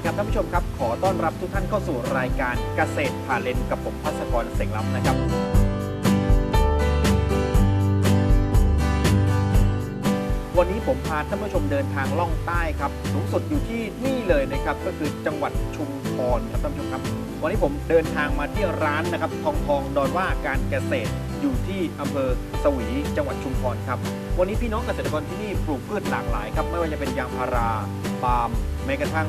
ดีครับท่านผู้ชมครับ ขอต้อนรับทุกท่านเข้าสู่รายการเกษตรผ่าเลนกับผมพัศกรเสงล้ำนะครับ วันนี้ผมพาท่านผู้ชมเดินทางล่องใต้ครับสูงสุดอยู่ที่นี่เลยนะครับ ก็คือจังหวัดชุมพรครับท่านผู้ชมครับ วันนี้ผมเดินทางมาที่ร้านนะครับ ทองทองดอนว่าการเกษตรอยู่ที่อำเภอสวีจังหวัดชุมพรครับ วันนี้พี่น้องเกษตรกรที่นี่ปลูกพืชหลากหลายครับ ไม่ว่าจะเป็นยางพารา ปาล์มแม้กระทั่ง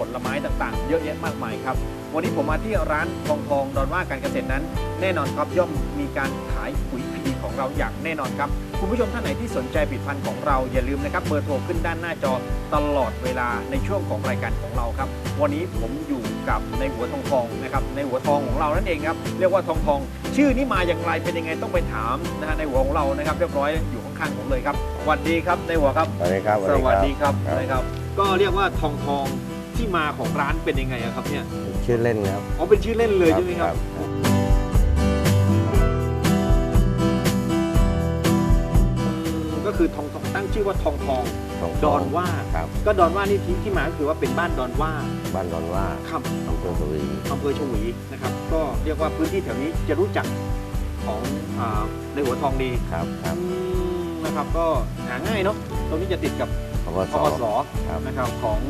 ผลไม้ต่างๆ เยอะแยะมากมายครับ วันนี้ผมมาที่ร้านทองทองดอนว่าการเกษตรนั้น แน่นอนครับย่อมมีการขายปุ๋ยพีดีของเราอย่างแน่นอนครับ คุณผู้ชมท่านไหนที่สนใจผลิตภัณฑ์ของเราอย่าลืมนะครับเบอร์โทรขึ้นด้านหน้าจอตลอดเวลาในช่วงของรายการของเราครับ วันนี้ผมอยู่กับในหัวทองทองนะครับในหัวทองของเรานั่นเองครับเรียกว่าทองทอง ชื่อนี้มาอย่างไรเป็นยังไงต้องไปถามนะฮะในหัวของเรานะครับ เรียบร้อยอยู่ข้างๆผมเลยครับสวัสดีครับในหัวครับสวัสดีครับสวัสดีครับครับนะครับ ก็เรียกว่าทองทอง ที่มาของร้านเป็นยังไงอะครับเนี่ยชื่อเล่นครับอ๋อเป็นชื่อเล่นเลยใช่ไหมครับอืมก็คือทองทองตั้งชื่อว่าทองทองทองดอนว่าครับก็ดอนว่านี่ที่ที่มาก็คือว่าเป็นบ้านดอนว่า บ้านดอนว่าครับอำเภอสวีอำเภอชวีนะครับ ก็เรียกว่าพื้นที่แถวนี้จะรู้จักของอาในหัวทองดีครับครับอืมนะครับก็หาง่ายเนาะตรงนี้จะติดกับพกพสกสครับนะครับของ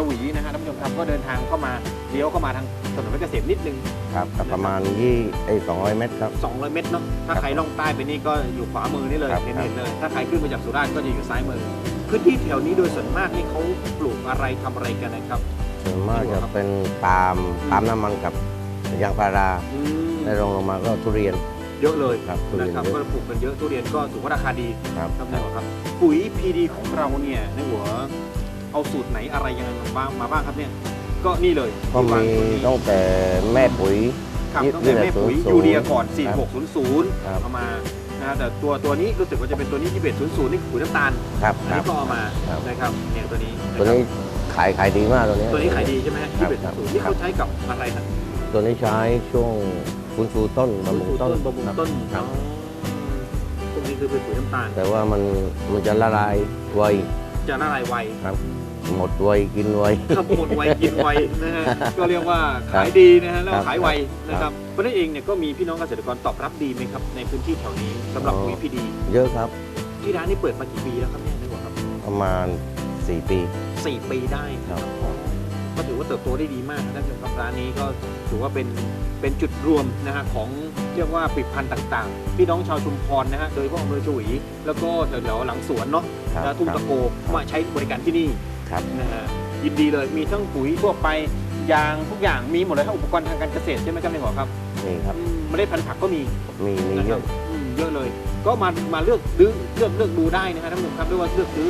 ชวีนะฮะท่านผู้ชมครับก็เดินทางเข้ามาเลี้ยวเข้ามาทางถนนเพชรเกษมนิดนึง ครับครับประมาณยี่ไอ้สองร้อยเมตรครับ 200 เมตรเนาะถ้าครับใครล่องใต้ไปนี่ก็อยู่ขวามือนี่เลยครับ เห็นครับเห็นเลย ถ้าใครขึ้นมาจากสุราษฎร์ก็จะอยู่ซ้ายมือพื้นที่แถวนี้โดยส่วนมากนี่เขาปลูกอะไรทำอะไรกันนะครับ ส่วนมากจะเป็นปาล์มปาล์มน้ำมันกับยางพาราอืมในรองลงมาก็ทุเรียนเยอะเลยครับทุเรีนะยนครับเยก็อะปลูกกันเยอะทุเรียนก็ถือว่าราคาดีครับ ครับในหัวครับปุ๋ย PD ของเราเนี่ยในหัว เอาสูตรไหนอะไรยังไงมาบ้างมาบ้างครับเนี่ย ก็นี่เลยก็มีที่วางตั้งแต่แม่ปุ๋ย ครับยี่ตั้งแต่แม่ปุ๋ย2100ยูเรียก่อนครับ4600 ครับ เอามานะฮะแต่ตัวตัวนี้รู้สึกว่าจะเป็นตัวนี้2100 นี่คือปุ๋ยน้ำตาลครับอันครันี้บ ก็เอามาครับ นะครับเนี่ยตัวนี้ะตัวครับนี้ขายขายดีมากตัวนี้ ตัวนี้ขายดีใช่ไหมฮะครับ2100นี่ครัเขาบใช้กับอะไรครับตัวนี้ใช้ช่วงฟื้นฟูต้นบำรุงต้นบำรุงครับต้นครับอ๋อตรงนี้คือเป็นปุ๋ยน้ำตาล แต่ว่ามันมันจะละลายไวจะละลายไวครับ หมดไวกินไวถ้าหมดไวกินไวนะฮะก็เรียกว่าครัขาบยดีนะฮะแล้วครับขายไวนะคครัรับบเพราะฉะนั้นเองเนี่ยก็มีพี่น้องเกษตรกรตอบรับดีไหมครับ ในพื้นที่แถวนี้สำหรับอ๋อปุ๋ยพีดี เยอะครับ ที่ร้านนี้เปิดมากี่ปีแล้วครับเนี่ยในหัวครับ ประมาณ 4 ปีสี่ปีได้นะครับอ๋อก็ถือว่าเติบโตได้ดีมากนะท่านผู้ชมครับร้านนี้ก็ถือว่าเป็นเป็นจุดรวมนะฮะของเรียกว่าผลิตภัณฑ์ต่างๆ พี่น้องชาวชุมพรนะฮะโดยเฉพาะอำเภอชวีแล้วก็แถวๆหลังสวนเนาะครับแล้วทุ่งครัตะบโกมาใช้บริการที่นี่ ครับนะฮะยินดีเลยมีทั้งปุ๋ยทั่วไปยางทุกอย่างมีหมดเลยครับอุปกรณ์ทางการเกษตรใช่ไหมครับในหัวครับนี่ครับอืมเมล็ดพันธุ์ผักก็มีมีมีนะเยครัอะบอืมเยอะเลย ก็มามาเลือกซื้อเลือกเลือกดูได้นะฮะท่านผู้ชมครับด้วยว่าเลือกซื้อ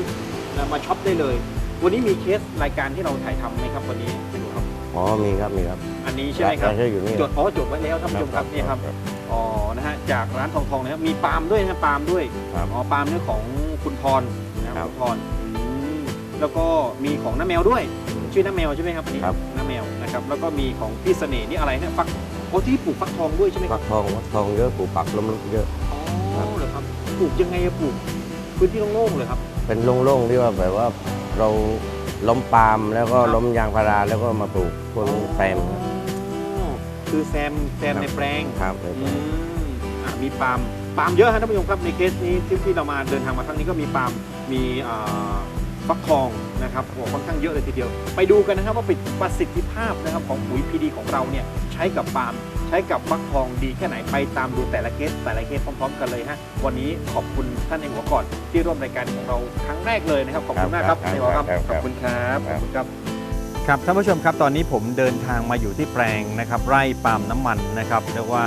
นะมาช็อปได้เลย วันนี้มีเคสรายการที่เราถ่ายทำไหมครับวันนี้ไม่รู้ครับอ๋อมีครับมีครับ อันนี้ใช่ไหมครับใช่อยู่นี่จดอ๋อจดไว้แล้วท่านผู้ชมครับนี่ครับอ๋อนะฮะจากร้านทองทองนะครับมีปาล์มด้วยนะปาล์มด้วยครับอ๋อปาล์มเนี่ยของคุณพรนะครับครับคุณพรอืม แล้วก็มีของน้าแมวด้วย ชื่อน้าแมวใช่ไหมครับอันนี้ครับ น้าแมวนะครับ แล้วก็มีของพี่เสน่ห์นี่อะไรเนี่ยฟักโอ้ที่ปลูกฟักทองด้วยใช่ไหมคฟัรับกทองฟักทองเยอะปลูกปักล้มลุกเยอะ อ๋อครับเหรอครับปลูกยังไงอะปลูกพื้นที่โล่งๆเลยครับ เป็นโล่งๆที่ว่าแบบว่าเราล้มปาล์มแล้วก็ครับ ล้มยางพาราแล้วก็มาปลูกพวกแซมครับอ๋อคือแซมแซมครับในแปลง ครับอืมอะมีปาล์มปาล์มเยอะฮะท่านผู้ชมครับในเคสนี้ที่ที่เรามาเดินทางมาครั้งนี้ก็มีปาล์มมีอ่า ฟักทองนะครับโอ้ค่อนข้างเยอะเลยทีเดียว ไปดูกันนะครับว่าประสิทธิภาพนะครับของปุ๋ยพีดีของเราเนี่ยใช้กับปาล์มใช้กับฟักทองดีแค่ไหนไปตามดูแต่ละเคสแต่ละเคสพร้อม ๆ กันเลยฮะวันนี้ขอบคุณท่านในหัวก่อนที่ร่วมรายการของเราครั้งแรกเลยนะครับขอบคุณมากครับในหัวครับขอบคุณครับขอบคุณครับครับท่านผู้ชมครับตอนนี้ผมเดินทางมาอยู่ที่แปลงนะครับไร่ปาล์มน้ำมันนะครับเรียกว่า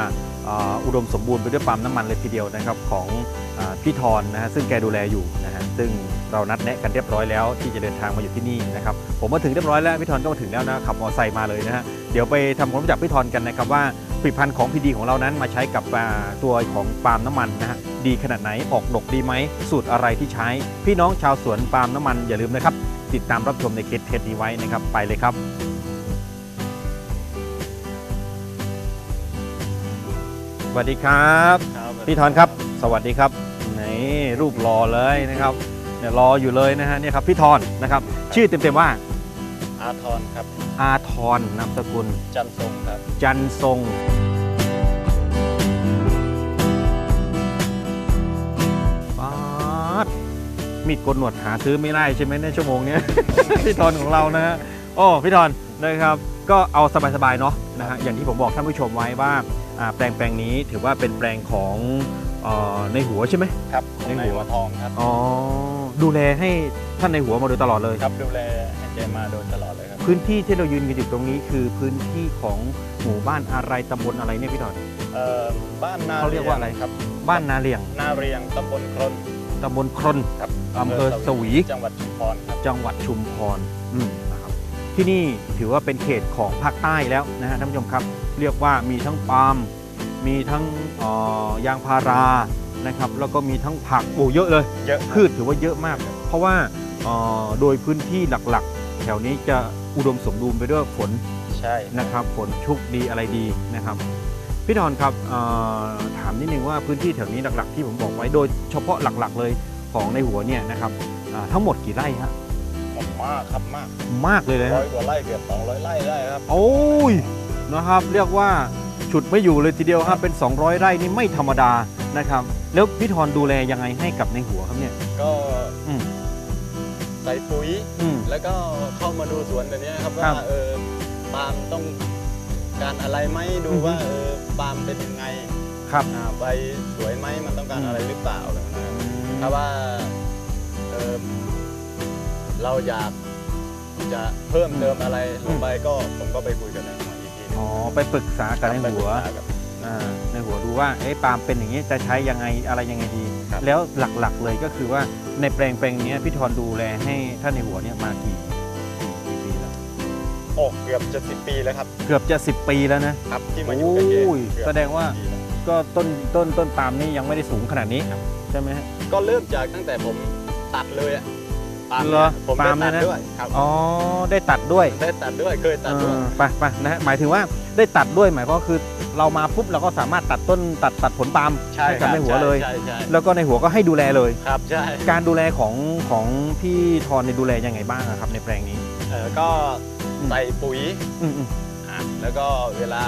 อ่าอุดมสมบูรณ์ไปด้วยปาล์มน้ำมันเลยทีเดียวนะครับของอาพี่ทอนนะฮะซึ่งแกดูแลอยู่นะฮะซึ่ง เรานัดแนะกันเรียบร้อยแล้วที่จะเดินทางมาอยู่ที่นี่นะครับผมมาถึงเรียบร้อยแล้วพี่ทอนก็มาถึงแล้วนะขับมอเตอร์ไซค์มาเลยนะฮะเดี๋ยวไปทำความรู้จักพี่ทอนกันนะครับว่าผลิตภัณฑ์ของพีดีของเรานั้นมาใช้กับอ่าตัวของปาล์มน้ำมันนะฮะดีขนาดไหนออกดกดีไหมสูตรอะไรที่ใช้ พี่น้องชาวสวนปาล์มน้ำมันอย่าลืมนะครับติดตามรับชมในเคสเทสนี้ไว้นะครับไปเลยครับสวัสดีครับ พี่ทอนครับ สวัสดีครับ นี่รูปรอเลยนะครับ เนี่ยรออยู่เลยนะฮะเนี่ยครับพี่ทอนนะครับ ชื่อเต็มๆว่าออาทรครับ อาทรนามสกุล จันทรงครับ จันทรงป๊าดมีดโกนหนวดหาซื้อไม่ได้ใช่ไหมในชั่วโมงเนี้ย พี่ทอนของเรานะฮะโอ้พี่ทอนนะครับ ก็เอาสบายๆเนาะนะฮะอย่างที่ผมบอกท่านผู้ชมไว้ว่าอ่าแปลงแปลงนี้ถือว่าเป็นแปลงของเออในหัวใช่ไหม ครับของในในหัหัววทองครับ อ๋อ ดูแลให้ท่านในหัวมาโดยตลอดเลย ครับดูแลให้แกมาโดยตลอดเลยครับ พื้นที่ที่เรายืนกันอยู่ตรงนี้คือพื้นที่ของหมู่บ้านอะไรตำบลอะไรเนี่ยพี่ทอนเอ่อบ้านนาเขาเรียกว่าอะไร ครับ บ้านนาเลียงนาเรียงตำบลครนตำบลครนครับอำเภอสวีจังหวัดชุมพรครับจังหวัดชุมพรอืมนะครับที่นี่ถือว่าเป็นเขตของภาคใต้แล้วนะฮะท่านผู้ชมครับ เรียกว่ามีทั้งปาล์มมีทั้งเอ่อยางพารา นะครับแล้วก็มีทั้งผักโอ้เยอะเลย เยอะพืชถือว่าเยอะมาก เพราะว่าเอ่อโดยพื้นที่หลักๆ แถวนี้จะอุดมสมบูรณ์ไปด้วยฝนใช่ นะครับฝนชุกดีอะไรดีนะครับ พี่ดอนครับเอ่อถามนิดนึงว่าพื้นที่แถวนี้หลักๆ ที่ผมบอกไว้โดยเฉพาะหลักๆเลยของในหัวเนี่ยนะครับอ่าทั้งหมดกี่ไร่ฮะมากครับมากมากเลยนะร้อฮะยกว่าไร่เกือบสองร้อยไร่ได้ครับ โอ้ยนะครับเรียกว่าฉุดไม่อยู่เลยทีเดียวครับเป็น 200 ไร่นี่ไม่ธรรมดานะครับ แล้วพี่ทอนดูแลยังไงให้กับในหัวครับเนี่ย ก็อืม ใส่ปุ๋ย อืม แล้วก็เข้ามาดูสวนตัวเนี้ยครับครัว่าบเออปาล์มต้องการอะไรไหมดูอือฮึ ว่าเออปาล์มเป็นยังไงครับ อ่าใบสวยไหมมันต้องการอืม อะไรหรือเปล่าแบบนั้นนะครับถ้าว่าเออเราอยากจะเพิ่มเติมอะไรลงไปก็ผมก็ไปคุยกับนายหัวอีกทีหนึงอ๋อไปปรึกษากับในไปปรึหัวษากับอ่า ในหัวดูว่าเอ๊ะปาล์มเป็นอย่างนี้จะใช้ยังไงอะไรยังไงดี ครับ แล้วหลักๆเลยก็คือว่าในแปลงแปลงเนี้ยพี่ทอนดูแลให้ท่านในหัวเนี่ยมากี่กี่ปีแล้วโอ้เกือบจะสิบปีแล้วครับ เกือบจะ 10 ปีแล้วนะ ครับที่มาอยู่กับแกโอ้ยเกือบแสดงว่า 10ปีแล้วก็ต้นต้นต้นปาล์มนี่ยังไม่ได้สูงขนาดนี้ใช่ไหมฮะ ก็เริ่มจากตั้งแต่ผมตัดเลยอะปาล์มเหรอนี่ยผมปาล์มได้เนี่ตัยนะดด้วยครับอ๋อได้ตัดด้วยได้ตัดด้วยเคยตัดด้วย เออไปไปนะฮะหมายถึงว่า ได้ตัดด้วยหมายก็คือเรามาปุ๊บเราก็สามารถตัดต้นตัดตัดผลปาล์มใช่ให้คกับรับในหัวเลยใช่ใช่ใช่แล้วก็ในหัวก็ให้ดูแลเลย ครับใช่การดูแลของของพี่ทอนในยดูแลยังไงบ้างอะครับในแปลงนี้ เออก็ใส่ปุ๋ยอืมอืมอะแล้วก็เวลา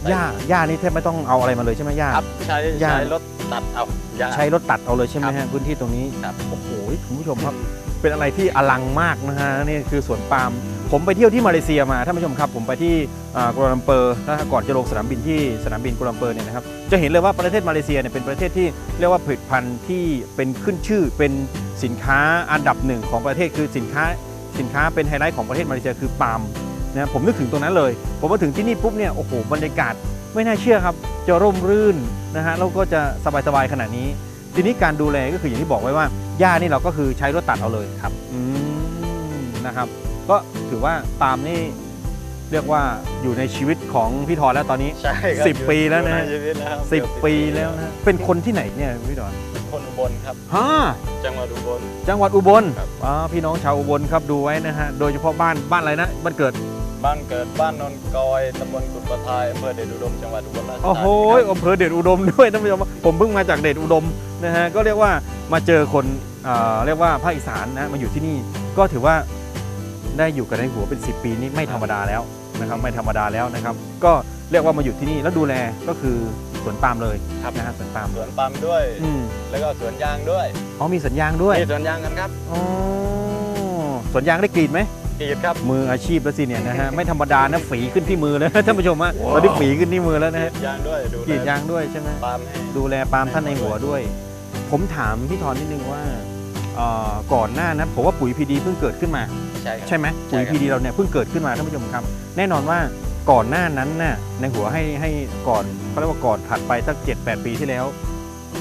ใส่หญ้าหญ้านี่แทบไม่ต้องเอาอะไรมาเลยใช่ไหมหญ้า ครับใช้ยา ใช้รถตัดเอายา ใช้รถตัดเอาเลยใช่ไหมครัฮะบพื้นที่ตรงนี้ครับ โอ้โหคุณผู้ชมครับ เป็นอะไรที่อลังมากนะฮะนี่คือสวนปาล์ม ผมไปเที่ยวที่มาเลเซียมาท่านผู้ชมครับ ผมไปที่กัวลาลัมเปอร์นะฮะก่อนจะลงสนามบินที่สนามบินกัวลาลัมเปอร์เนี่ยนะครับจะเห็นเลยว่าประเทศมาเลเซียเนี่ยเป็นประเทศที่เรียกว่าผลิตภัณฑ์ที่เป็นขึ้นชื่อเป็นสินค้าอันดับหนึ่งของประเทศคือสินค้าสินค้าเป็นไฮไลท์ของประเทศมาเลเซียคือปาล์มนะผมนึกถึงตรงนั้นเลย ผมมาถึงที่นี่ปุ๊บเนี่ยโอ้โหบรรยากาศไม่น่าเชื่อครับ จะร่มรื่นนะฮะแล้วก็จะสบายๆขนาดนี้ ทีนี้การดูแลก็คืออย่างที่บอกไว้ว่าหญ้านี่เราก็คือใช้รถตัดเอาเลยครับอืมนะครับ ก็ถือว่าปาล์มนี่เรียกว่าอยู่ในชีวิตของพี่ทอนแล้วตอนนี้ ใช่ครับสิบปีแล้วนะอยู่ในชีวิตแล้วครับสิบเกือปีแล้วนะเป็นคนที่ไหนเนี่ยพี่ทอนคนอุบลครับฮะจังหวัดอุบลจังหวัดอุบลครับ อ๋อพี่น้องชาวอุบลครับดูไว้นะฮะโดยเฉพาะบ้านบ้านอะไรนะบ้านเกิดบ้านเกิดบ้านนนกอยตำบลกุดประทายอำเภอเดชอุดมจังหวัดอุบลราชธานีโอ้โหครับอำเภอเดชอุดมด้วยท่านผู้ชมผมเพิ่งมาจากเดชอุดมนะฮะก็เรียกว่ามาเจอคนเอ่อเรียกว่าภาคอีสานนะมาอยู่ที่นี่ก็ถือว่า ได้อยู่กันในหัวเป็น 10 ปีนี่ไม่ธรรมดาแล้วนะครับไม่ธรรมดาแล้วนะครับ ก็เรียกว่ามาอยู่ที่นี่แล้วดูแลก็คือสวนปาล์มเลยครับนะฮะสวนปาล์มสวนปาล์มด้วย อืมแล้วก็สวนยางด้วยอ๋อมีสวนยางด้วยมีสวนยางกันครับอ๋อสวนยางได้กรีดไหมกรีดครับมืออาชีพแล้วสิเนี่ยนะฮะไม่ธรรมดานะฝีขึ้นที่มือแล้วท่านผู้ชมฮะตอนนี้ฝีขึ้นที่มือแล้วกนะรีฮะดยางด้วยดูกรีดแลยางด้วยใช่ไหมปาล์มให้ดูแลปาล์มท่านในหัวด้วย ผมถามพี่ทอนนิดนึงว่าเอ่อ ก่อนหน้านั้นผมว่าปุ๋ยพีดีเพิ่งเกิดขึ้นมา ใช่ครับ ใช่ไหมใช่ปุ๋ยครับพีดีเราเนี่ยเพิ่งเกิดขึ้นมาท่านผู้ชมครับ แน่นอนว่าก่อนหน้านั้นน่ะในหัวให้ให้ก่อนเขาเรียกว่าก่อนถัดไปสักเจ็ดแปดปีที่แล้ว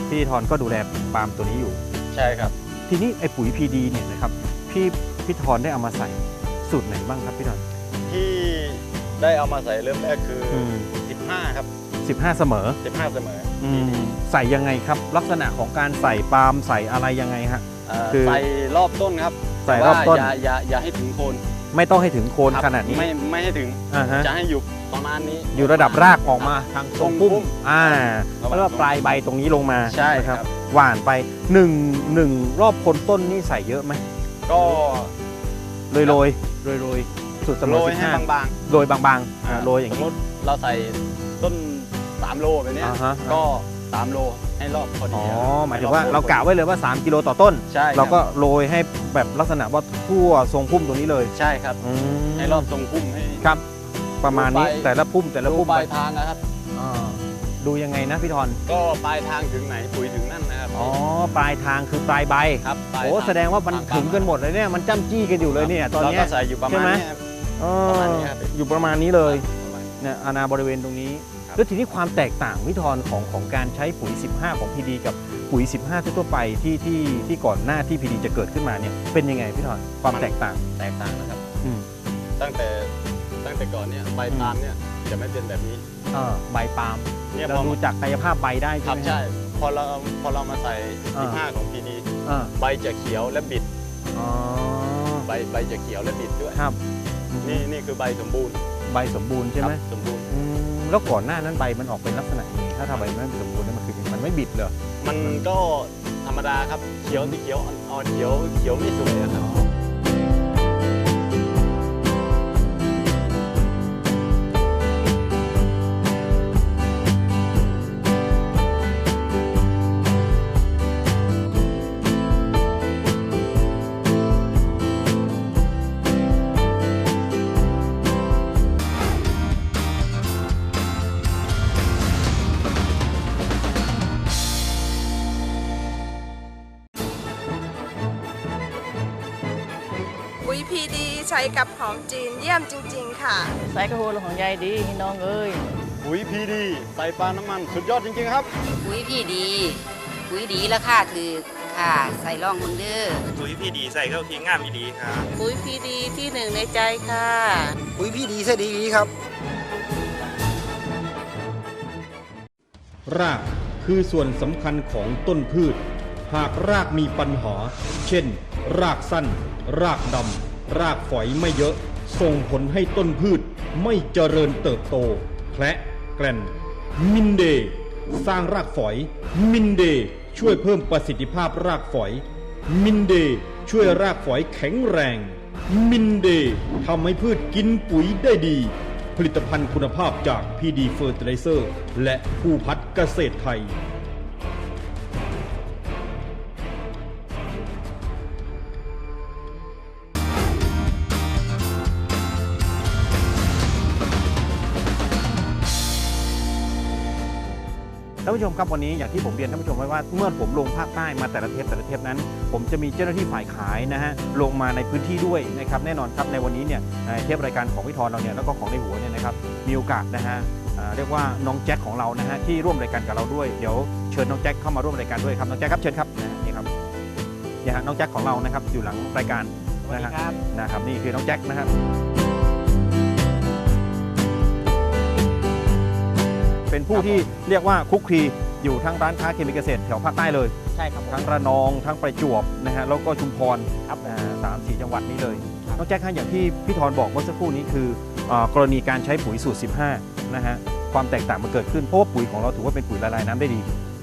พี่ทอนก็ดูแลปาล์มตัวนี้อยู่ ใช่ครับ ทีนี้ไอ้ปุ๋ยพีดีเนี่ยนะครับพี่พี่ทอนได้เอามาใส่สูตรไหนบ้างครับพี่ทอนที่ได้เอามาใส่เริ่มแรกคืออืม15 ครับสิบห้าเสมอ15 เสมอ อืที่มนี่ใส่ยังไงครับ ลักษณะของการใส่ปาล์มใส่อะไรยังไงฮะอ่า คือใส่รอบต้นครับใส่รอบต้นแต่ว่าอย่าอย่าอย่าให้ถึงโคนไม่ต้องให้ถึงโคนครับขนาดนี้ไม่ไม่ให้ถึงอ่าฮะจะให้อยู่ประมาณนี้ อยู่ระดับรากออกมาทางทรงพุ่มทรงพุ่มอ่าระหว่างแล้วก็ปลายใบตรงนี้ลงมาใช่นะครับ หวานไปหนึ่งหนึ่งรอบโคนต้นนี่ใส่เยอะไหมก็โรยโรยโรยโรยสูตรเสมโรอยให้15บางโรยบางๆๆอ่าโรยอย่างสมนี้มติเราใส่ต้น3โลแบบเนี้ยอ่าฮะก็ 3 โลให้รอบพอดีอ๋อครับหมายถึงว่าให้เรากะไว้เลยว่า 3 กิโลต่อต้น ใช่คบเราก็โรยให้แบบลักษณะว่าทั่วทรงพุ่มตรงนี้เลยใช่ครับ อืมให้รอบทรงพุ่มให้ ครับ ประมาณนี้ดูไป แต่ละพุ่มแต่ละดูพุ่มปลายทางนะครับ อ่าดูยังไงนะพี่ทอนก็ปลายทางถึงไหนปุ๋ยถึงนั่นนะครับอ๋อปลายทางคือปลายใบครับปลายโอ้ทางแสดงว่ามันทางถึงกันหมดเลยเนี่ยมันจ้ำจี้กันอยู่เลยเนี่ยตอนเราเนี้ก็ยใส่อยู่ประมาณใช่ไหม เนี้ยครับ เออประมาณนี้ครับ อยู่ประมาณนี้เลยประมาณเนี่ยอาณาบริเวณตรงนี้ครับ แล้วทีนี้ความแตกต่างพี่ทอนของของการใช้ปุ๋ย 15 ของพีดีกับปุ๋ย 15 ทั่วๆไปที่ที่ที่ก่อนหน้าที่พีดีจะเกิดขึ้นมาเนี่ยเป็นยังไงพี่ทอนความแตกต่างแตกต่างนะครับ อืมตั้งแต่ตั้งแต่ก่อนเนี่ยใบตามเนี่ยจะไม่เป็นแบบนี้เออใบปาล์มเนี่ยพเราอดูจากกายภาพใบได้คใช่รับไหมใช่พอเราพอเรามาใส่อ่า15ของพีดีอ่าใบจะเขียวและบิดอ๋อใบใบจะเขียวและบิดด้วยครับ นี่นี่คือใบสมบูรณ์ ใบสมบูรณ์ใช่ไหมครับสมบูรณ์อืม แล้วก่อนหน้านั้นใบมันออกเป็นลักษณะยังไงถ้าทำใบมันไม่สมบูรณ์นี่มันคือยังไงมันไม่บิดเหรอ มันก็ธรรมดาครับเขียวสีเขียวอ่อนๆเขียวเขียวไม่สวยอะครับ ยี่ยมจริง ๆ ค่ะ ใส่กระโหลของยายดีพี่น้องเอ้ยปุ๋ยพีดีใส่ปลาน้ำมัน สุดยอดจริง ๆ ครับ ปุ๋ยพี่ดีปุ๋ยดีราคาถือค่ะ ใส่ร่องมึงเด้อปุ๋ยพี่ดีใส่เข้าทีงามดีครับปุ๋ยพีดีที่หนึ่งในใจค่ะ ปุ๋ยพี่ดีเสียดีครับ รากคือส่วนสำคัญของต้นพืช หากรากมีปัญหา เช่น รากสั้น รากดำรากฝอยไม่เยอะ ส่งผลให้ต้นพืชไม่เจริญเติบโต แคละแกลนมินเดย์สร้างรากฝอย มินเดย์ช่วยเพิ่มประสิทธิภาพรากฝอย มินเดย์ช่วยรากฝอยแข็งแรง มินเดย์ทำให้พืชกินปุ๋ยได้ดี ผลิตภัณฑ์คุณภาพจาก PD Fertilizer และผู้พัฒเกษตรไทยานผู้ชมครับวันนี้อย่างที่ผมเรียนท่านผู้ชมไว้ว่าเมื่อผมลงภาคใต้มาแต่ละเทปแต่ละเทปนั้น ผมจะมีเจ้าหน้าที่ฝ่ายขายนะฮะลงมาในพื้นที่ด้วยนะครับแน่นอนครับในวันนี้เนี่ยในเทปรายการของพี่ทอนเราเนี่ยแล้วก็ของในหัวเนี่ยนะครับมีโอกาสนะฮะอ่าเรียกว่าน้องแจ็คของเรานะฮะที่ร่วมรายการกับเราด้วยเดี๋ยวเชิญน้องแจ็คเข้ามาร่วมรายการด้วยครับน้องแจ็คครับเชิญครับนะฮะนี่ครับเนี่ยฮะน้องแจ็คของเรานะครับอยู่หลังรายการนะฮะนะครับนี่คือน้องแจ็คนะครับ เป็นผู้ที่เรียกว่าคุกคลีอยู่ทั้งร้านค้าเคมีเกษตรแถวภาคใต้เลย ใช่ครับผม ทั้งระนองทั้งประจวบนะฮะแล้วก็ชุมพรครับอ่าสามสี่จังหวัดนี้เลยน้องแจ็คฮะอย่างที่พี่ธรบอกเมื่อสักครู่นี้คืออากรณีการใช้ปุ๋ยสูตร 15 นะฮะความแตกต่างมันเกิดขึ้นเพราะว่าปุ๋ยของเราถือว่าเป็นปุ๋ยละลายน้ำได้ดี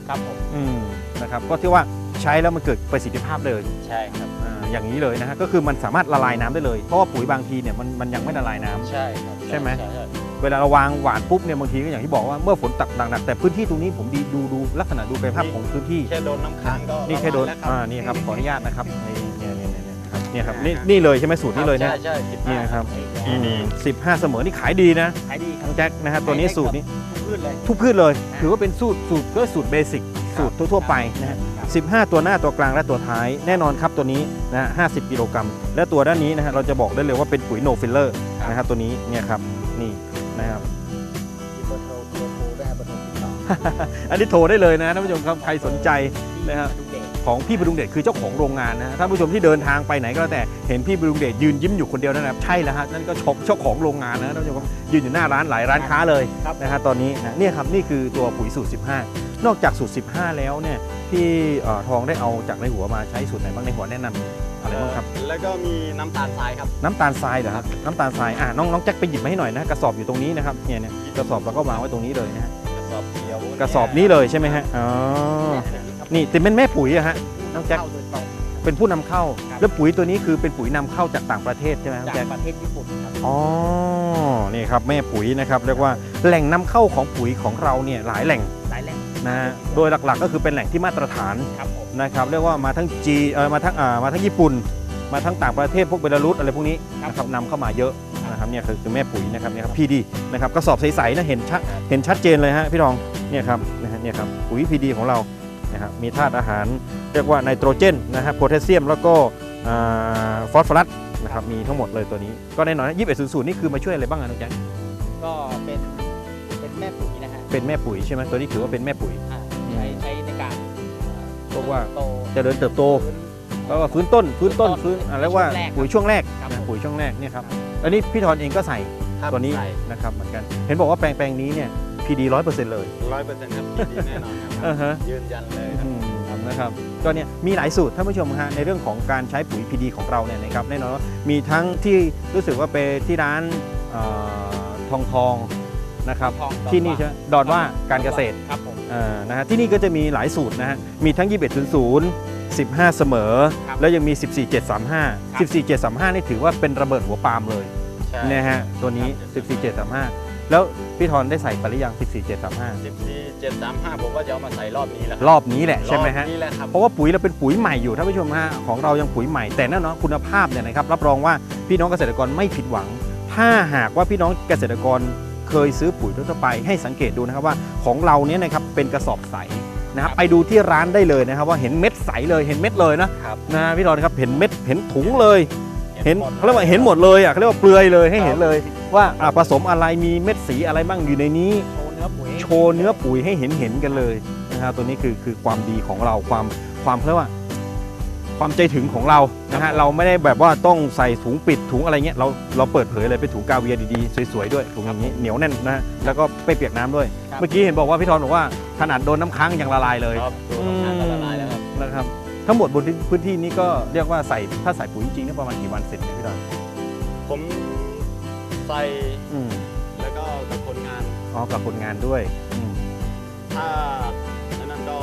ครับผม อืมนะครับก็ที่ว่าใช้แล้วมันเกิดประสิทธิภาพเลย ใช่ครับ อ่าอย่างนี้เลยนะฮะก็คือมันสามารถละลายน้ำได้เลย เพราะว่าปุ๋ยบางทีเนี่ยมันมันยังไม่ละลายน้ำ ใช่ครับใช่ไหม ใช่ เวลาเราวางหวานปุ๊บเนี่ยบางทีก็อย่างที่บอกว่าเมื่อฝนตกหนักๆแต่พื้นที่ตรงนี้ผมดีดูดูลักษณะดูกายภาพของพื้นที่ แค่โดนน้ำค้างก็นี่แค่โดนละลายแล้วรับอ่านี่ครับขออนุญาตนะครับนี่เนี่ยเนี่ยเนี่ยนะครับเนี่ยครับนี่นี่เลยใช่ไหมสูตรนี้เลยนะใช่ใช่สิบห้านี่นะครับพีดีสิบห้าเสมอนี่ขายดีนะขายดีครัทั้บงแจ็คนะฮะตัวนี้สูตรนี้พืชเลย ทุกพืชเลย ถือว่าเป็นสูตรสูตรก็สูตรเบสิกสูตรทั่วๆไปนะฮะสิบห้าตัวหน้าตัวกลางและตัวท้ายแน่นอนครับตัวนี้นะฮะห้าสิบกิโลกรัมและตัวด้านนี้นะฮะเราจะบอกได้เลยว่าเป็นปุ๋ยโนฟิลเลอร์นะครับตัวนี้เนี่ยครับ นี่นะครับเบอร์โทรเบอร์โทรได้เบอร์โทรติดต่อ อันนี้โทรได้เลยนะท่านผู้ชมครับใครสนใจนะฮะดูเด็ก ของพี่พดุงเดชคือเจ้าของโรงงานนะฮะท่านผู้ชมที่เดินทางไปไหนก็แล้วแต่เห็นพี่พดุงเดชยืนยิ้มอยู่คนเดียวนั่นนะครับใช่แล้วฮะนั่นก็ชเจ้าของโรงงานนะท่านผู้ชมครับยืนอยู่หน้าร้านหลายร้านค้าเลยครับนะฮะตอนนี้นะเนี่ยครับนี่คือตัวปุ๋ยสูตร 15 นอกจากสูตร 15 แล้วเนี่ยพี่เอ่อทองได้เอาจากในหัวมาใช้สูตรไหนบ้างในหัวแนะนำอะไรบ้างครับเอ่อแล้วก็มีน้ำตาลทรายครับ น้ำตาลทรายเหรอครับน้ำตาลทรายอะน้องน้องแจ็คไปหยิบมาให้หน่อยนะกระสอบอยู่ตรงนี้นะครับเนี่ยเนี่ยกระสอบเราก็วางไว้ตรงนี้เลยนะฮะกระสอบเขียวกระสอบนี้เลยใช่ไหมฮะอ๋อ นี่ติเป็นแม่ปุ๋ยอะฮะน้องแจ็คเข้าโดยตรง เป็นผู้นำเข้า ครับ แล้วปุ๋ยตัวนี้คือเป็นปุ๋ยนำเข้าจากต่างประเทศใช่ไหมครับจากแจ็คประเทศญี่ปุ่นครับ อ๋อนี่ครับแม่ปุ๋ยนะครับเรียกว่าแหล่งนำเข้าของปุ๋ยของเราเนี่ยหลายแหล่งหลายแหล่งนะฮะโดยหลักๆ ก็คือเป็นแหล่งที่มาตรฐาน ครับผม นะครับเรียกว่ามาทั้งจีเออมาทั้งอ่ามาทั้งญี่ปุ่น มาทั้งต่างประเทศพวกเบลารุสอะไรพวกนี้นะครับนำเข้ามาเยอะนะครับเนี่ยคือคือแม่ปุ๋ยนะครับเนี่ยครับพีดีนะครับกระสอบใสๆนะเห็นชัดเห็นชัดเจนเลยฮะพี่รองเนี่ยครับนะฮะเนี่ยครับปุ๋ยพีดีของเรา นะครับมีธาตุอาหารเรียกว่าไนโตรเจนนะฮะโพแทสเซียมแล้วก็อ่าฟอสฟอรัสนะครับมีทั้งหมดเลยตัวนี้ ก็แน่นอนนะ2100นี่คือมาช่วยอะไรบ้างอะน้องแจ๊คก็เป็นเป็นแม่ปุ๋ยนะฮะเป็นแม่ปุ๋ยใช่ไหมตัวนี้ถือว่าเป็นแม่ปุ๋ยอ่าใช้ใช้ในการพวกว่าโตเจริญเติบโตฟื้น แล้วก็ฟื้นต้นฟื้นต้นฟื้ฟื้นนต้นอ่าเรียกว่าในช่วงแรกปุ๋ยช่วงแรกครับนะผม ปุ๋ยช่วงแรกเนี่ยครับอันนี้พี่ธรเองก็ใส่ ครับตัวนี้ ใส่นะครับเหมือนกัน เห็นบอกว่าแปลงแปลงนี้เนี่ย พีดีร้อยเปอร์เซ็นต์เลย ร้อยเปอร์เซ็นต์ครับพีดีแน่นอนครับอ่าฮะ ยืนยันเลยครับ อืมนะครับก็เนี่ยมีหลายสูตรท่านผู้ชมฮะในเรื่องของการใช้ปุ๋ยพีดีของเราเนี่ยนะครับแน่นอนว่ามีทั้งที่รู้สึกว่าไปที่ร้านเอ่อทองทองนะครับทองดอนที่นี่ว่าใช่ไหมดอนว่าการเกษตรครับผมอ่านะฮะที่นี่ก็จะมีหลายสูตรนะฮะมีทั้ง 2100 15 เสมอ ครับแล้วยังมี 14735 14735 นี่ถือว่าเป็นระเบิดหัวปาล์มเลยใช่ นะฮะตัวนี้14735 แล้วพี่ธรได้ใส่ไปหรือยัง 14735สิบสี่เจ็ดสามห้าผมก็จะเอามาใส่รอบนี้แหละครอบนี้แหละใช่ไหมฮะ รอบนี้แหละครับเพราะว่าปุ๋ยเราเป็นปุ๋ยใหม่อยู่ท่านผู้ชมฮะของเรายังปุ๋ยใหม่แต่แน่นอนคุณภาพเนี่ยนะครับรับรองว่าพี่น้องเกษตรกรไม่ผิดหวัง ถ้าหากว่าพี่น้องเกษตรกรเคยซื้อปุ๋ยทั่วๆไป ให้สังเกตดูนะครับว่าของเราเนี่ยนะครับเป็นกระสอบใสนะครับไปดูที่ร้านได้เลยนะครับ ว่าเห็นเม็ดใสเลยเห็นเม็ดเลยนะครับนะพี่รอนครับเห็นเม็ดเห็นถุงเลย เห็นเขาเรียกว่าเห็นหมดเลยอะเขาเรียกว่าเปลือยเลยให้เห็นเลย ว่าอะผสมอะไรมีเม็ดสีอะไรบ้างอยู่ในนี้โชว์เนื้อปุ๋ยโชว์เนื้อปุ๋ยให้เห็นเห็นกันเลยนะครับตัวนี้คือคือความดีของเราความความเขาเรียกว่าความใจถึงของเรานะฮะเราไม่ได้แบบว่าต้องใส่ถุงปิดถุงอะไรเงี้ยเราเราเปิดเผยเลยเป็นถุงกาเวียดีๆ สวยๆด้วยถุงอย่างนี้เหนียวแน่นนะฮะแล้วก็ไม่เปียกน้ำด้วย เมื่อกี้เห็นบอกว่าพี่ธรบอกว่าขนาดโดนน้ำค้างยังละลายเลยครับดูตรงนั้นก็ละลายแล้วครับนะครับ ทั้งหมดบนพื้นที่นี้ก็เรียกว่าใส่ถ้าใส่ปุ๋ยจริงๆเนี่ยประมาณกี่วันเสร็จเนี่ยพี่ธรผม ใส่อืมแล้วก็กับคนงาน อ๋อกับคนงานด้วยอืมถ้าอันนั้นก็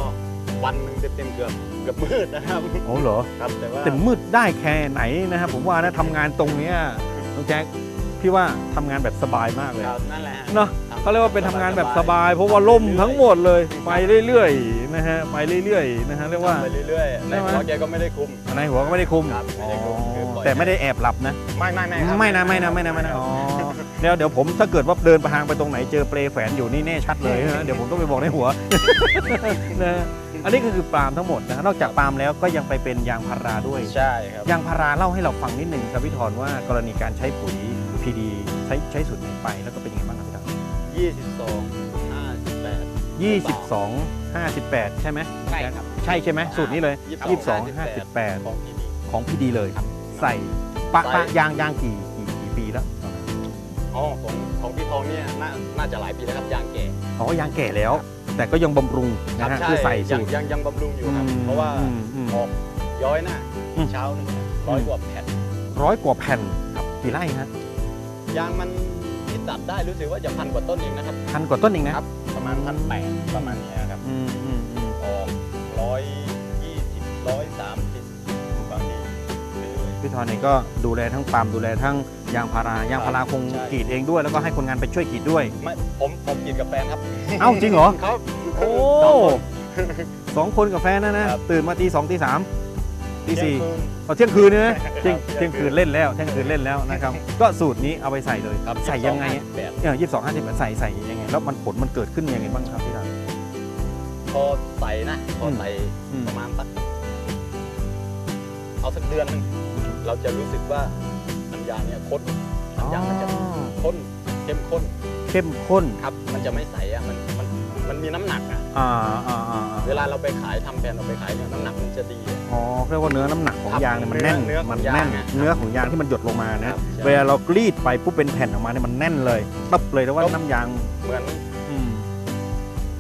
วันหนึ่งเต็มๆเกือบเกือบมืดนะครับ โอ้เหรอ ครับแต่ว่าแต่มืดได้แค่ไหนนะครับผมว่านะทำงานตรงเนี้ยน้องแจ็คพี่ว่าทำงานแบบสบายมากเลยครับนั่นแหละฮเนาะเขาเรียกว่าเป็นทำงานแบบสบาย เพราะว่าล่มทั้งหมดเลยไปเรื่อยๆนะฮะไปเรื่อยๆนะฮะเรียกว่า ทำไปเรื่อยๆในใช่ไหม หัวแกก็ไม่ได้คุม ในหัวก็ไม่ได้คุมครับไม่ได้คุมคือปล่อย แต่ไม่ได้แอบหลับนะ ไม่ไม่ไม่ครับไม่นะไม่นะไม่นะไม่นะอ๋อ เดี๋ยวเดี๋ยวผมถ้าเกิดว่าเดินไปทางไปตรงไหนเจอเปลแฝนอยู่นี่แน่ชัดเลยนะเดี๋ยวผมต้องไปบอกในหัวนะอันนี้ก็คือปาล์มทั้งหมดนะนอกจากปาล์มแล้วก็ยังไปเป็นยางพาราด้วยใช่ครับยางพาราเล่าให้เราฟังนิดหนึ่งครับพี่ธรว่ากรณีการใช้ปุ๋ยพีดีใช้ใช้สูตรไหนไปแล้วก็เป็นยังไงบ้างครับพี่ธรยี่สิบสองห้าสิบแปดยี่สิบสองห้าสิบแปดใช่ไหมใช่ครับใช่ใช่ไหมสูตรนี้เลยยี่ยี่สิบสองห้าสิบแปดของที่นี่ของพีดีเลยใส่ปะใส่ปะยางยางกี่กี่กี่ปีแล้ว อ๋อของของพี่ทองเนี่ยน่าน่าจะหลายปีแล้วครับยางแก่อ๋อยางแก่แล้ว แต่ก็ยังบำรุงนะฮะใช่คือใส่ยัสูงตร ยังยังบำรุงอยู่ครับ อืมเพราะว่าอืมอืมออกย้อยหน้าอืม เช้าหนึงร้อยกว่าแผ่นร้อยกว่าแผ่นกี่ไร่ฮะยางมันที่ตัดได้รู้สึกว่าจะพันกว่าต้นเองนะครับ พันกว่าต้นเองนะครับ ประมาณพันแปดประมาณเนี้ยครับอืมอืมอืมออกร้อยยี่สิบร้อยสามสิบบางทีเรื่อยพี่ธรเองก็ดูแลทั้งปาล์มดูแลทั้งยางพารายางพาราคงใช่กรีดเองด้วย แล้วก็ให้คนงานไปช่วยกรีดด้วยๆไม่ผมผมกินกับแฟนครับ เอ้าจริงเหรอครับโอ้สองคนสองคนกับแฟนนะนะครับตื่นมาตีสองตีสามตีสี่เที่ยงคืนเอาเที่ยงคืนเนี่ยนะเที่ยงครับเที่ยงคืนเล่นแล้วเที่ยงคืนเล่นแล้วนะครับ ก็สูตรนี้เอาไปใส่เลยครับใส่ยังไงอะแบบเออยี่สิบสองห้าสิบใส่ใส่ยังไงแล้วมันผลมันเกิดขึ้นยังไงบ้างครับพี่ธรพอใส่นะพอใส่อืมประมาณสักเอาสักเดือนหนึง เราจะรู้สึกว่าน้ำยาเนี่ยข้นน้ำยามันจะอ๋อข้นเข้มข้นเข้มข้นครับ มันจะไม่ใสอะมันมันมันมีน้ำหนักอะอ่าอ่าอ่าอ่าเวลาเราไปขายทำแผ่นเราไปขายเนี่ยน้ำหนักมันจะดีอะอ๋อเรียกว่าเนื้อน้ำหนักของครับยางเนี่ยมันแน่นเนื้อเนื้อของมันยางแน่นอะเนื้อของยางที่มันหยดลงมาครันะบใช่เวลาเรากรีดไปปุ๊บเป็นแผ่นออกมาเนี่ยมันแน่นเลยตับเลยแต่ว่าน้ำยางเหมือนอืม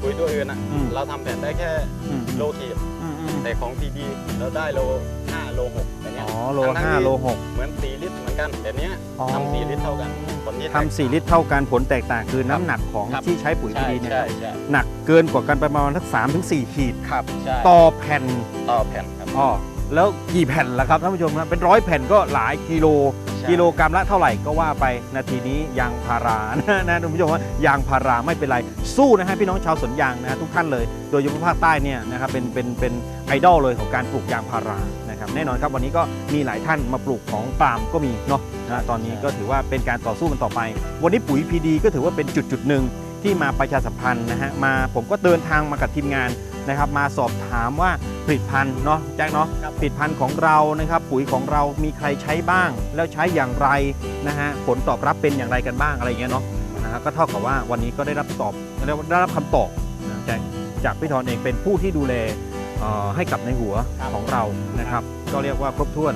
ปุ๋ยตัวอื่นอะอืมเราทำแผ่นได้แค่อืมโลขีดอืมอืม แต่ของพีดีเราได้โล5โล6แบบเนี้ยอ๋อโลทั้งๆห้าที่โลหก เหมือน4ลิตรเหมือนกันแบบเนี้ยอ๋อ ทำสี่ลิตรเท่ากันผลที่แตกทำสี่ลิตรเท่ากันผลแตกต่างคือน้ำหนักของครับ ที่ใช้ปุ๋ยใช่ดีๆเนี่ยใช่ใช่หนักเกินกว่ากันประมาณสักสามถึงสี่ขีด ครับใช่ต่อแผ่นต่อแผ่นครับ อ๋อแล้วกี่แผ่นละครับท่านผู้ชมครับเป็นร้อยแผ่นก็หลายกิโลใช่ กิโลกรัมละเท่าไหร่ก็ว่าไปนาทีนี้ยางพารานะนะท่านผู้ชมว่ายางพาราไม่เป็นไรสู้นะฮะพี่น้องชาวสวนยางนะฮะทุกท่านเลย โดยเฉพาะภาคใต้เนี่ยนะครับเป็นเป็นเป็นไอดอลเลยของการปลูกยางพารานะครับแน่นอนครับวันนี้ก็มีหลายท่านมาปลูกของปาล์มก็มีเนาะนะตอนนี้ก็ถือว่าเป็นการต่อสู้กันต่อไป วันนี้ปุ๋ยพีดีก็ถือว่าเป็นจุดจุดหนึ่งที่มาประชาสัมพันธ์นะฮะมาผมก็เดินทางมากับทีมงาน นะครับ มาสอบถามว่าผลิตภัณฑ์เนาะแจ็คเนาะครับผลิตภัณฑ์ของเรานะครับ ปุ๋ยของเรามีใครใช้บ้าง แล้วใช้อย่างไรนะฮะผลตอบรับเป็นอย่างไรกันบ้างอะไรอย่างเงี้ยเนาะนะฮะก็เท่ากับว่าวันนี้ก็ได้รับตอบได้รับคำตอบนะแจ็คจากพี่ธรเองเป็นผู้ที่ดูแลเอ่อให้กับในหัวของเรานะครับ ก็เรียกว่าครบถ้วน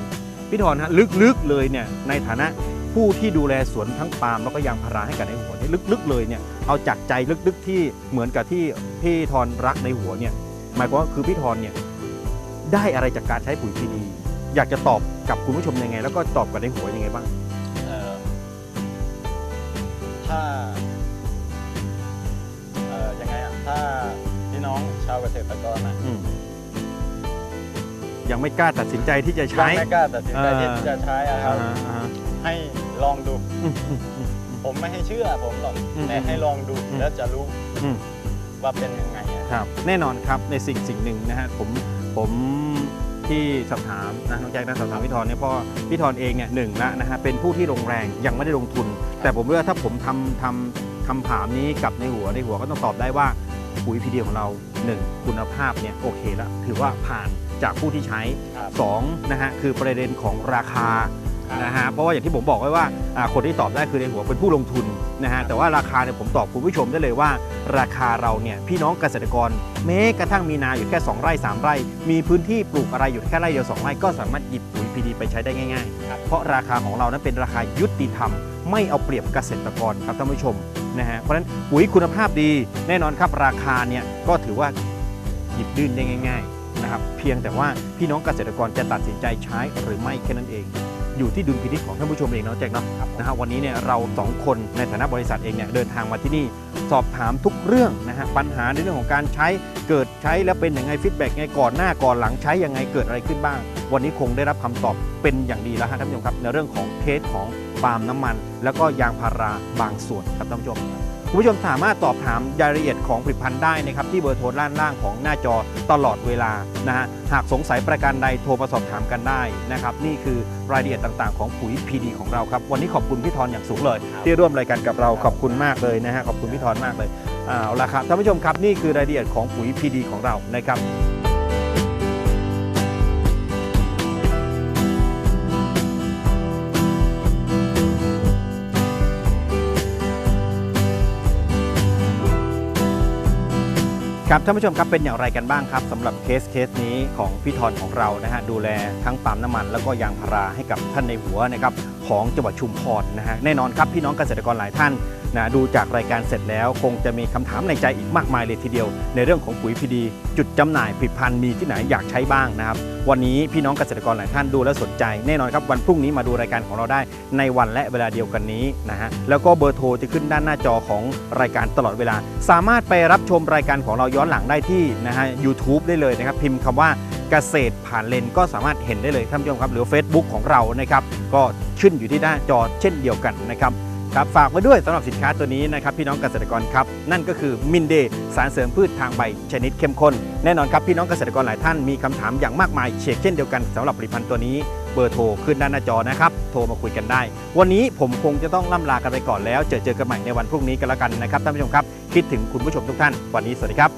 พี่ธรฮะลึกๆเลยเนี่ยในฐานะ ผู้ที่ดูแลสวนทั้งปาล์มแล้วก็ยางพาราให้กับในหัวเนี่ยลึกๆเลยเนี่ยเอาจากใจลึกๆที่เหมือนกับที่พี่ทอนรักในหัวเนี่ยหมายความว่าคือพี่ทอนเนี่ยได้อะไรจากการใช้ปุ๋ยพีดี อยากจะตอบกับคุณผู้ชมยังไง แล้วก็ตอบกับในหัวยังไงบ้างเอ่อถ้าเอ่อยังไงอะถ้าพี่น้องชาวเกษตรกรอะอืมยังไม่กล้าตัดสินใจที่จะใช้ ยังไม่กล้าตัดสินใจเออที่จะใช้อะคอ่ารับฮะอ่าฮะ ให้ลองดูอืมอืมอืมผมไม่ให้เชื่อผมหรอกอืมแต่ให้ลองดูอืมแล้วจะรู้อืมว่าเป็นยังไงอะครับ แน่นอนครับในสิ่งสิ่งหนึ่งนะฮะผมผมที่สอบถามนะน้องแจ็คนะสอบถามพี่ธรเนี่ยเพราะพี่ธรเองเนี่ยหนึ่งละนะฮะเป็นผู้ที่ลงแรงยังไม่ได้ลงทุน แต่ผมว่าถ้าผมทำทำคำถามนี้กับในหัวในหัวก็ต้องตอบได้ว่าปุ๋ยพีเดีของเราหนึ่งคุณภาพเนี่ยโอเคแล้วถือว่าผ่านจากผู้ที่ใช้ครับสองนะฮะคือประเด็นของราคาครับ นะฮะเพราะว่าอย่างที่ผมบอกไว้ว่าอ่าคนที่ตอบได้คือในหัวเป็นผู้ลงทุนนะฮะแต่ว่าราคาเนี่ยผมตอบคุณผู้ชมได้เลยว่า ราคาเราเนี่ยพี่น้องเกษตรกรแม้กระทั่งมีนาอยู่แค่ 2 ไร่ 3 ไร่ มีพื้นที่ปลูกอะไรอยู่แค่ไร่เดียว2ไร่ก็สามารถหยิบปุ๋ยพีดีไปใช้ได้ง่ายๆ เพราะราคาของเรานั้นเป็นราคายุติธรรม ไม่เอาเปรียบเกษตรกรครับท่านผู้ชมนะฮะเพราะฉะนั้นปุ๋ยคุณภาพดีแน่นอนครับราคาเนี่ยก็ถือว่าหยิบดื่นได้ง่าย ๆนะครับ เพียงแต่ว่าพี่น้องเกษตรกรจะตัดสินใจใช้หรือไม่แค่นั้นเอง อยู่ที่ดุลพินิจของท่านผู้ชมเองเนาะแจ็คเนาะนะฮะวันนี้เนี่ยเราสองคนในฐานะบริษัทเองเนี่ยเดินทางมาที่นี่สอบถามทุกเรื่องนะฮะปัญหาในเรื่องของการใช้เกิดใช้แล้วเป็นยังไงฟีดแบ็กไงก่อนหน้าก่อนหลังใช้ยังไงเกิดอะไรขึ้นบ้าง วันนี้คงได้รับคำตอบเป็นอย่างดีแล้วฮะท่านผู้ชมครับในเรื่องของเคสของปาล์มน้ำมัน แล้วก็ยางพาราบางส่วนครับท่านผู้ชม คุณผู้ชมสามารถสอบถามรายละเอียดของผลิตภัณฑ์ได้นะครับที่เบอร์โทรด้านล่างของหน้าจอตลอดเวลานะฮะหากสงสัยประการใดโทรมาสอบถามกันได้นะครับนี่คือรายละเอียดต่าง ๆ ของปุ๋ย PD ของเราครับวันนี้ขอบคุณพี่ธรอย่างสูงเลย ที่ร่วมรายการกับเราขอบคุณมากเลยนะฮะขอบคุณพี่ธรมากเลยเอาละครับท่านผู้ชมครับนี่คือรายละเอียดของปุ๋ย PD ของเรานะครับ ครับท่านผู้ชมครับเป็นอย่างไรกันบ้างครับสำหรับเคสเคสนี้ของพี่ทอนของเรานะฮะดูแลทั้งปั๊มน้ำมัน แล้วก็ยางพาราให้กับท่านในหัวนะครับของจังหวัดชุมพรนะฮะแน่นอนครับพี่น้องเกษตรกรหลายท่าน นะดูจากรายการเสร็จแล้ว คงจะมีคำถามในใจอีกมากมายเลยทีเดียว ในเรื่องของปุ๋ยพีดี จุดจำหน่ายผลิตภัณฑ์มีที่ไหนอยากใช้บ้างนะครับ วันนี้พี่น้องเกษตรกรหลายท่านดูแล้วสนใจ แน่นอนครับวันพรุ่งนี้มาดูรายการของเราได้ในวันและเวลาเดียวกันนี้นะฮะแล้วก็เบอร์โทรจะขึ้นด้านหน้าจอของรายการตลอดเวลา สามารถไปรับชมรายการของเราย้อนหลังได้ที่นะฮะ YouTube ได้เลยนะครับพิมพ์คำว่าเกษตรผ่านเลนก็สามารถเห็นได้เลยท่านผู้ชมครับหรือ Facebook ของเรานะครับก็ขึ้นอยู่ที่หน้าจอเช่นเดียวกันนะครับ ครับฝากไว้ด้วยสำหรับสินค้าตัวนี้นะครับพี่น้องเกษตรกรครับ นั่นก็คือมินเดสารเสริมพืชทางใบชนิดเข้มข้น แน่นอนครับพี่น้องเกษตรกรหลายท่านมีคำถามอย่างมากมายเช่นเช่นเดียวกันสำหรับผลิตภัณฑ์ตัวนี้เบอร์โทรขึ้นด้านหน้าจอนะครับ โทรมาคุยกันได้ วันนี้ผมคงจะต้องล่ำลากันไปก่อนแล้ว เจอเจอกันใหม่ในวันพรุ่งนี้กันแล้วกันนะครับท่านผู้ชมครับ คิดถึงคุณผู้ชมทุกท่าน วันนี้สวัสดีครับ